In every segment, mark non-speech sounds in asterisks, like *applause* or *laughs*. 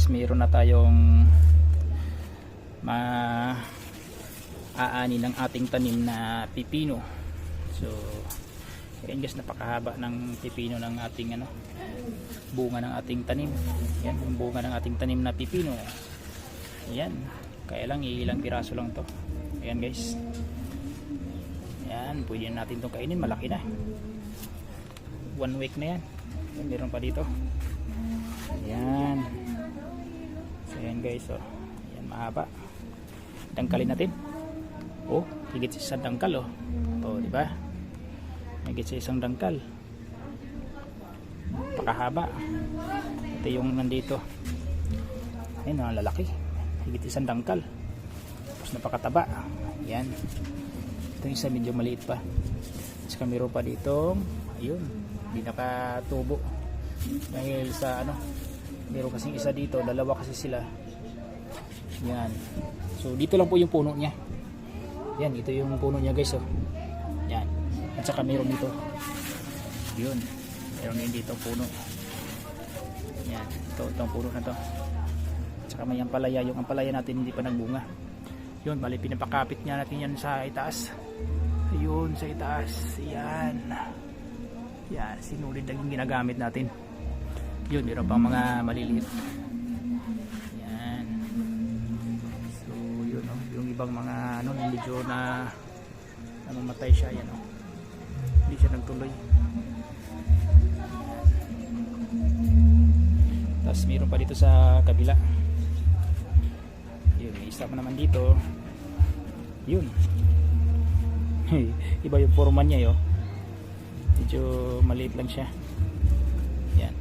guys mayroon na tayong ma aani ng ating tanim na pipino. So ayan guys napakahaba ng pipino ng ating ano bunga ng ating tanim. Yan yung bunga ng ating tanim na pipino. Yan kaya lang ilang piraso lang to. Ayan guys. Yan pwede na natin itong kainin malaki na. One week na yan. Meron pa dito. Yan guys oh. Yan mahaba. Dangkalin natin. Oh higit sa isang dangkal oh. Oh di ba? Higit sa isang dangkal. Pakahaba ito yung nandito. Ayun ang lalaki. Higit isang dangkal. Tapos napakataba. Yan ito yung isa medyo maliit pa. Tapos kamero pa dito ayun hindi nakatubo. Dahil sa ano meron kasing isa dito dalawa kasi sila yan. So dito lang po yung puno niya. Yan ito yung puno niya guys oh. Yan. At saka meron dito. Yun. Meron din dito puno. Yan. Ito itong puno na to. At saka may ampalaya. Yung ampalaya natin hindi pa nagbunga. Yun bali pinapakapit niya natin yan sa itaas. Ayun sa itaas. Yan. Yan sinulid lang yung ginagamit natin. Yun meron pang mga maliliit ibang mga ano medyo na namamatay siya yan oh. hindi siya nagtuloy. Tapos meron pa dito sa kabila. Yun may isa pa naman dito. Yun. *laughs* Iba yung forma niya yo. Medyo maliit lang siya. Yan.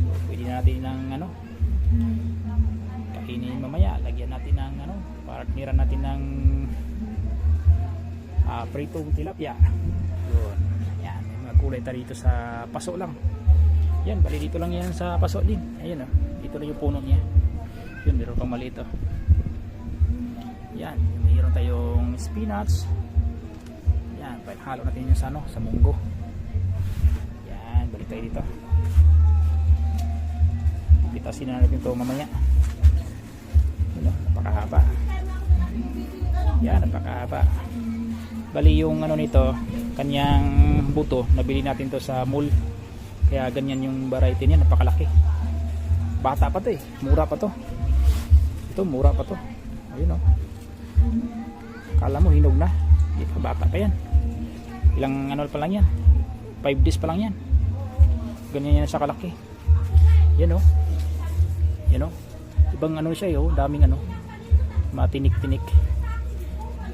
So, pwede natin ng ano kainin mamaya. Lagyan natin ng ano partneran natin ng ah, pritong tilapia. Yun. Yan may mga kulay tayo dito sa paso lang. Yan bali dito lang yan sa paso din. Ayun oh dito lang yung puno niya. Yun meron pang maliit oh yan mayroon tayong spinach. Yan halo natin yung sa ano sa munggo. Yan balik tayo dito. Pitasin na natin ito mamaya yan napakahaba. Bali yung ano nito kanyang buto nabili natin to sa mall. Kaya ganyan yung variety niya napakalaki. Bata pa to eh mura pa to. Ito mura pa to. Ayun oh. Kala mo hinog na. Hindi pa bata pa yan. Ilang ano pa lang yan? 5 days pa lang yan. Ganyan yan sa kalaki. Yan oh. Yan oh. Ibang ano siya oh. Daming ano. Matinik-tinik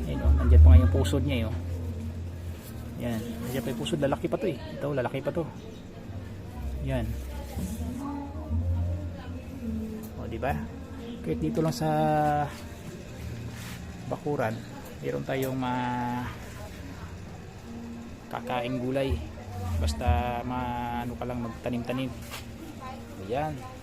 ayun oh nandiyan pa nga yung pusod niya oh. Yan nandiyan pa yung pusod. Lalaki pa to eh. Ito lalaki pa to. Yan o di ba? Kahit dito lang sa bakuran meron tayong ma kakaing gulay. Basta ma ano ka lang magtanim-tanim. Ayan